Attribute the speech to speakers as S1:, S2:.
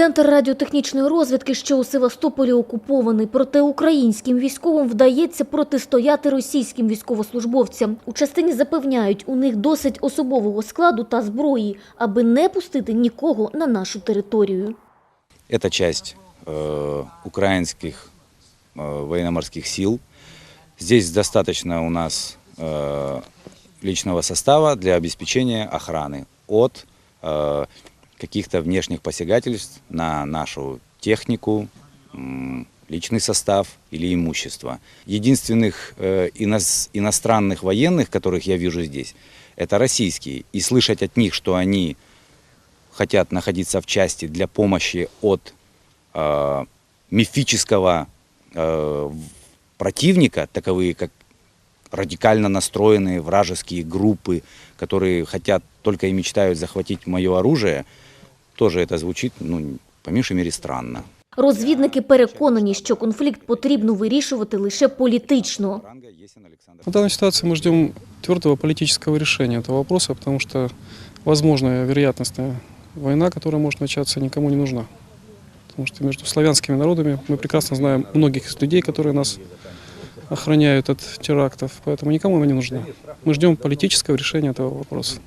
S1: Центр радіотехнічної розвідки, що у Севастополі окупований, проте українським військовим вдається протистояти російським військовослужбовцям. У частині запевняють, у них досить особового складу та зброї, аби не пустити нікого на нашу територію.
S2: Это часть э, украинских э, военно-морских сил. Здесь достаточно у нас э, личного состава для обеспечения охраны от э, каких-то внешних посягательств на нашу технику, личный состав или имущество. Единственных э, иностранных военных, которых я вижу здесь, это российские. И слышать от них, что они хотят находиться в части для помощи от э, мифического э, противника, таковые как радикально настроенные вражеские группы, которые хотят только и мечтают захватить мое оружие, тоже это звучит, ну, по меньшей мере, странно.
S1: Розвідники переконані, що конфлікт потрібно вирішувати лише політично.
S2: Ранга Есин Александр.
S3: В данной ситуации мы ждем твердого политического решения этого вопроса, потому что возможная вероятностная война, которая может начаться, никому не нужна. Потому что между славянскими народами мы прекрасно знаем многих из людей, которые нас охраняют от терактов, поэтому никому она не нужна. Мы ждем политического решения этого вопроса.